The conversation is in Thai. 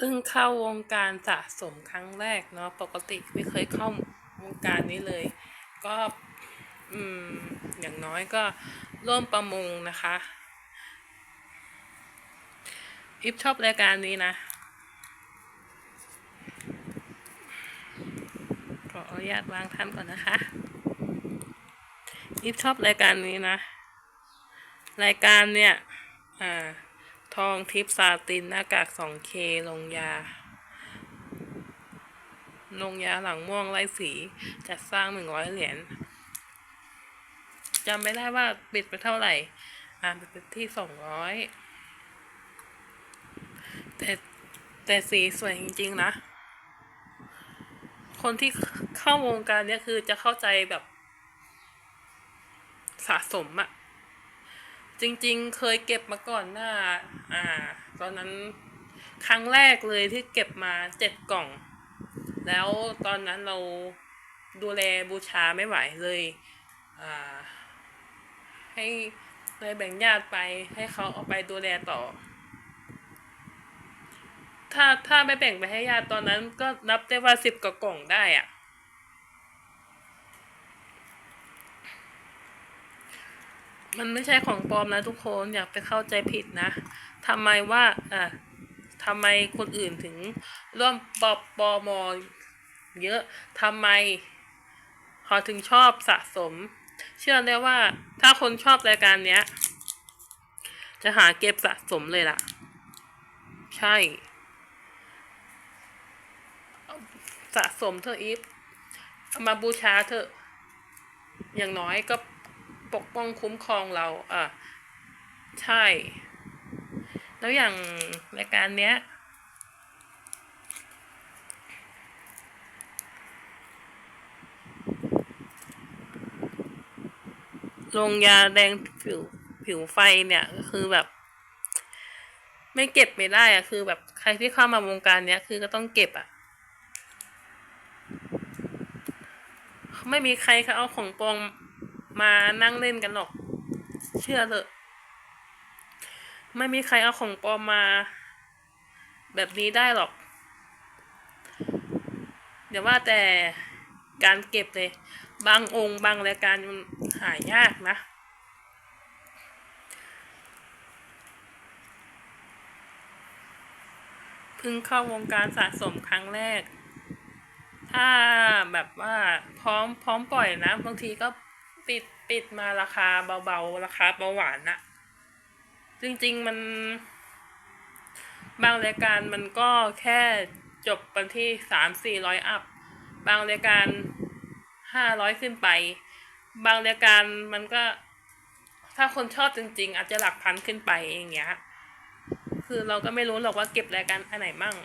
เพิ่งเข้าวงการสะสมครั้งแรกเนาะปกติไม่เคยเข้าวงการนี้เลย ก็อืมอย่างน้อยก็ร่วมประมงนะคะอิฟชอบรายการนี้นะขออนุญาตวางท่านก่อนนะคะอิฟชอบรายการนี้นะ รายการเนี่ย อ่า องทิพย์ซาตินหน้ากาก 2K ลงยา ลงยาหลังม่วงไล่สี จัดสร้าง 100 เหรียญจำไม่ได้ว่าปิดไปเท่าไหร่ อ่าปิดที่ 200 แต่แต่สีสวยจริง ๆ นะ คนที่เข้าวงการเนี้ยคือจะเข้าใจแบบสะสมอะ จริงๆ เคยเก็บมาก่อนหน้า อ่า ตอนนั้นครั้งแรกเลยที่เก็บมาเจ็ดกล่อง แล้วตอนนั้นเราดูแลบูชาไม่ไหวเลย อ่า ให้เลยแบ่งญาติไปให้เขาเอาไปดูแลต่อ ถ้าถ้าไม่แบ่งไปให้ญาติตอนนั้นก็นับได้ว่าสิบกว่ากล่องได้อะ มันไม่ใช่ของปลอมนะทุกคนอย่าไปเข้าใจผิดนะทำไมว่าอะทำไมคนอื่นถึงร่วมปอปอมอเยอะทำไมเขาถึงชอบสะสม เชื่อได้ว่าถ้าคนชอบรายการเนี้ย จะหาเก็บสะสมเลยล่ะ ใช่ สะสมเธออีฟมาบูชาเถออย่างน้อยก็ ปกป้องคุ้มครองเราอะใช่ แล้วอย่างรายการเนี้ยลงยาแดงผิวผิวไฟเนี่ยก็คือแบบ ไม่เก็บไม่ได้อะคือแบบใครที่เข้ามาวงการเนี้ยคือก็ต้องเก็บอะไม่มีใครเขาเอาของปลอม มานั่งเล่นกันหรอก เชื่อเถอะ ไม่มีใครเอาของปลอมมา แบบนี้ได้หรอกเดี๋ยวว่าแต่การเก็บเลย บางองค์บางรายการมันหายากนะ เพิ่งเข้าวงการสะสมครั้งแรก ถ้าแบบว่าพร้อมพร้อมปล่อยนะ บางทีก็ ปิดปิดมาราคาเบาๆ ราคาเบาหวานอะจริงๆมัน บางรายการมันก็แค่จบกันที่สามสี่ร้อยอัพ บางรายการห้าร้อยขึ้นไป บางรายการมันก็ ถ้าคนชอบจริง ๆ อาจจะหลักพันขึ้นไปอย่างเงี้ย คือเราก็ไม่รู้หรอกว่าเก็บรายการอันไหนมั่ง